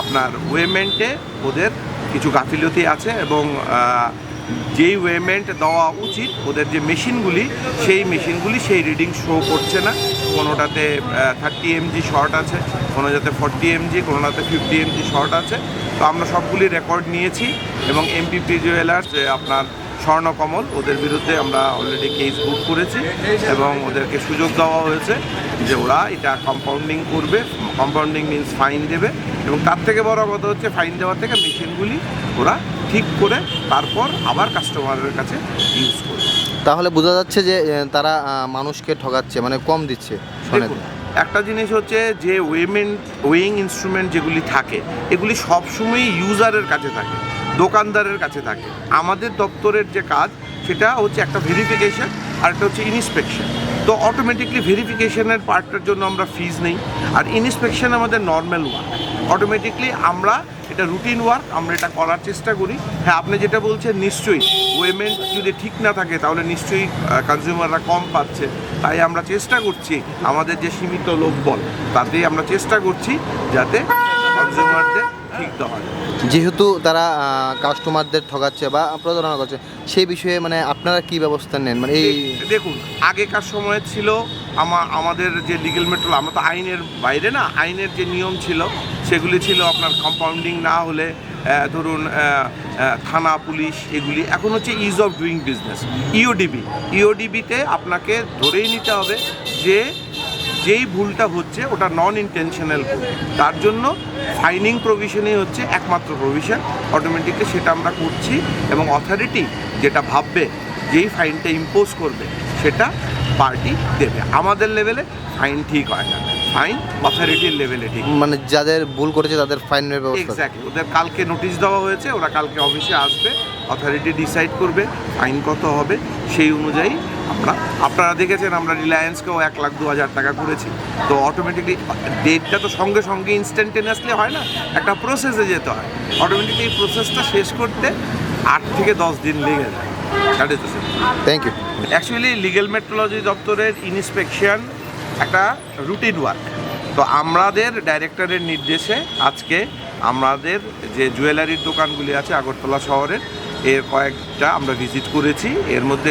আপনার ওয়েমেন্টে ওদের কিছু গাফিলতি আছে এবং যেই ওয়েমেন্ট দেওয়া উচিত, ওদের যে মেশিনগুলি, সেই মেশিনগুলি সেই রিডিং শো করছে না। কোনোটাতে থার্টি এমজি শর্ট আছে কোনো যাতে ফর্টি এমজি কোনোটাতে ফিফটি এমজি শর্ট আছে। তো আমরা সবগুলি রেকর্ড নিয়েছি এবং এমপিপি জুয়েলার্স আপনার স্বর্ণকমল ওদের বিরুদ্ধে আমরা অলরেডি কেস বুক করেছি এবং ওদেরকে সুযোগ দেওয়া হয়েছে যে ওরা এটা কম্পাউন্ডিং করবে। কম্পাউন্ডিং মিনস ফাইন দেবে এবং তার থেকে বড় কথা হচ্ছে ফাইন দেওয়ার থেকে মেশিনগুলি ওরা ঠিক করে তারপর আবার কাস্টমারের কাছে ইউজ করবে। তাহলে বোঝা যাচ্ছে যে তারা মানুষকে ঠকাচ্ছে মানে কম দিচ্ছে একটা জিনিস হচ্ছে যে ওয়েমেন্ট ওয়েইং ইনস্ট্রুমেন্ট যেগুলি থাকে এগুলি সবসময়ই ইউজারের কাছে থাকে। দোকানদারের কাছে থাকে। আমাদের দপ্তরের যে কাজ, সেটা হচ্ছে একটা ভেরিফিকেশন আর একটা হচ্ছে ইনস্পেকশন তো অটোমেটিকলি ভেরিফিকেশনের পার্টটার জন্য আমরা ফিজ নেই। আর ইনস্পেকশন আমাদের নর্মাল ওয়ার্ক অটোমেটিকলি আমরা এটা রুটিন ওয়ার্ক আমরা এটা করার চেষ্টা করি। হ্যাঁ আপনি যেটা বলছেন, নিশ্চয়ই। ওয়েমেন্ট যদি ঠিক না থাকে, তাহলে নিশ্চয়ই কনজিউমাররা কম পাচ্ছে। তাই আমরা চেষ্টা করছি আমাদের যে সীমিত লোকবল তাতে আমরা চেষ্টা করছি যাতে কনজিউমারদের যায় যেহেতু তারা কাস্টমারদের ঠকাচ্ছে বা প্রতারণা করছে সেই বিষয়ে মানে আপনারা কি ব্যবস্থা নেন? মানে এই দেখুন আগেকার সময়ে ছিল আমা- আমাদের যে লিগেল মেট্রোল আমরা তো আইনের বাইরে না আইনের যে নিয়ম ছিল সেগুলি ছিল আপনার কম্পাউন্ডিং না হলে ধরুন থানা পুলিশ এগুলি। এখন হচ্ছে ease of doing business EODB ইওডিবিতে আপনাকে ধরেই নিতে হবে যে যেই ভুলটা হচ্ছে ওটা নন ইন্টেনশনাল ভুল। তার জন্য ফাইনিং প্রভিশনই হচ্ছে একমাত্র প্রভিশন অটোমেটিকলি সেটা আমরা করছি এবং অথরিটি যেটা ভাববে যেই ফাইনটা ইম্পোজ করবে সেটা পার্টি দেবে। আমাদের লেভেলে ফাইন ঠিক হয় না। ফাইন অথরিটির লেভেলে ঠিক। মানে যাদের ভুল করেছে তাদের ফাইনের ব্যবস্থা। এক্স্যাক্টলি ওদের কালকে নোটিশ দেওয়া হয়েছে ওরা কালকে অফিসে আসবে অথরিটি ডিসাইড করবে ফাইন কত হবে সেই অনুযায়ী আমরা আপনারা দেখেছেন আমরা রিলায়েন্সকেও এক লাখ দু হাজার টাকা করেছি। তো অটোমেটিকলি ডেটটা তো সঙ্গে সঙ্গে ইনস্ট্যান্টেনিয়াসলি হয় না একটা প্রসেসে যেতে হয়। অটোমেটিকলি এই প্রসেসটা শেষ করতে আট থেকে দশ দিন লেগে যায়। That is the thank you actually legal metrology দপ্তরের ইন্সপেকশন একটা রুটিন ওয়ার্ক তো আমাদের ডাইরেক্টরের নির্দেশে আজকে আমাদের যে জুয়েলারির দোকানগুলি আছে আগরতলা শহরের এর কয়েকটা আমরা ভিজিট করেছি। এর মধ্যে